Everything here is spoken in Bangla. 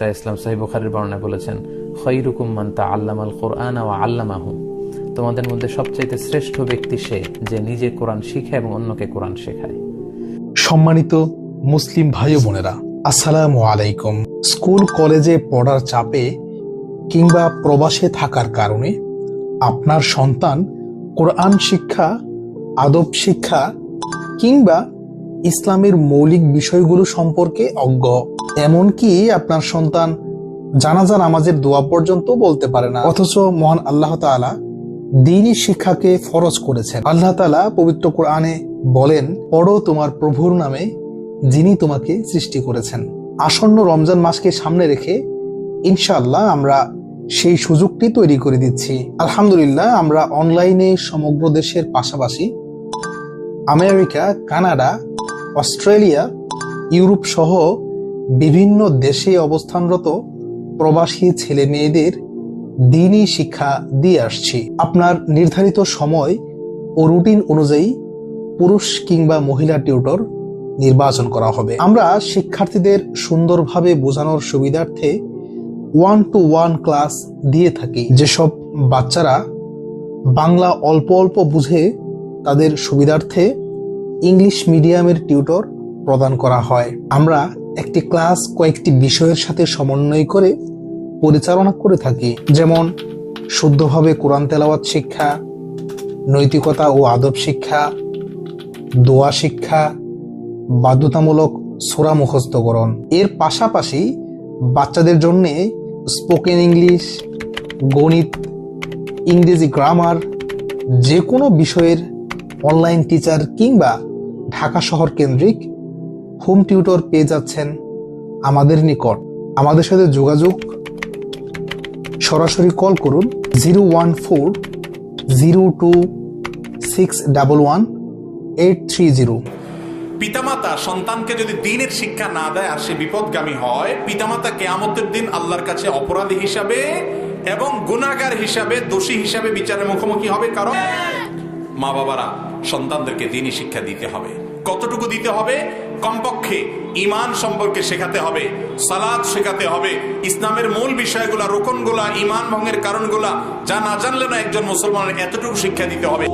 শাহ ইসলাম সাহেব বুখারির বর্ণায় বলেছেন, খৈরুকুম মান্তা আল্লামাল কোরআন ও আল্লামাহু। তোমাদের মধ্যে সবচাইতে শ্রেষ্ঠ ব্যক্তি সে যে নিজে কোরআন শিখে এবং অন্যকে কোরআন শেখায়। সম্মানিত মুসলিম ভাই বোনেরা, আসসালামু আলাইকুম। স্কুল, কলেজে পড়ার চাপে কিংবা প্রবাসে থাকার কারণে আপনার সন্তান কোরআন শিক্ষা, আদব শিক্ষা কিংবা ইসলামের মৌলিক বিষয়গুলো সম্পর্কে অজ্ঞ। এমনকি আপনার সন্তান জানাজা নামাজের দোয়া পর্যন্ত বলতে পারে না। অথচ মহান আল্লাহ তাআলা দিনই শিক্ষাকে ফরজ করেছেন। আল্লাহ তাআলা পবিত্র কোরআনে বলেন, পড়ো তোমার প্রভুর নামে, যিনি তোমাকে সৃষ্টি করেছেন। আসন্ন রমজান মাসকে সামনে রেখে ইনশাআল্লাহ আমরা সেই সুযোগটি তৈরি করে দিচ্ছি। আলহামদুলিল্লাহ, আমরা অনলাইনে সমগ্র দেশের পাশাপাশি আমেরিকা, কানাডা, অস্ট্রেলিয়া, ইউরোপ সহ বিভিন্ন দেশে অবস্থানরত প্রবাসী ছেলে মেয়েদের দিনই শিক্ষা দিয়ে আসছি। আপনার নির্ধারিত সময় ও রুটিন অনুযায়ী পুরুষ কিংবা মহিলা টিউটর নির্বাচন করা হবে। আমরা শিক্ষার্থীদের সুন্দরভাবে বোঝানোর সুবিধার্থে ওয়ান টু ওয়ান ক্লাস দিয়ে থাকি। যেসব বাচ্চারা বাংলা অল্প অল্প বুঝে তাদের সুবিধার্থে ইংলিশ মিডিয়ামের টিউটর প্রদান করা হয়। আমরা একটি ক্লাস কয়েকটি বিষয়ের সাথে সমন্বয় করে পরিচালনা করে থাকি। যেমন, শুদ্ধভাবে কোরআন তেলাওয়াত শিক্ষা, নৈতিকতা ও আদব শিক্ষা, দোয়া শিক্ষা, বাধ্যতামূলক সোরা মুখস্থকরণ। এর পাশাপাশি বাচ্চাদের জন্য স্পোকেন ইংলিশ গণিত, ইংরেজি গ্রামার যে কোনো বিষয়ের অনলাইন টিচার কিংবা ঢাকা শহর কেন্দ্রিক হোম টিউটর পেয়ে যাচ্ছেন আমাদের নিকট। আমাদের সাথে যোগাযোগ, সরাসরি কল করুন zero one four, zero two, six double one, eight three zero. পিতামাতা সন্তানকে যদি দিনের শিক্ষা না দেয় আর সে বিপদগামী হয়, পিতামাতা কেয়ামতের দিন আল্লাহর কাছে অপরাধী হিসাবে এবং গুণাগার হিসাবে দোষী হিসাবে বিচারের মুখোমুখি হবে কারণ মা বাবারা সন্তানদেরকে দিনই শিক্ষা দিতে হবে। কতটুকু দিতে হবে? কমপক্ষে ইমান সম্পর্কে শেখাতে হবে সালাদ শেখাতে হবে। ইসলামের মূল বিষয়গুলা, রোকনগুলা ইমান ভঙ্গের কারণগুলা যা না জানলে না একজন মুসলমানের এতটুকু শিক্ষা দিতে হবে।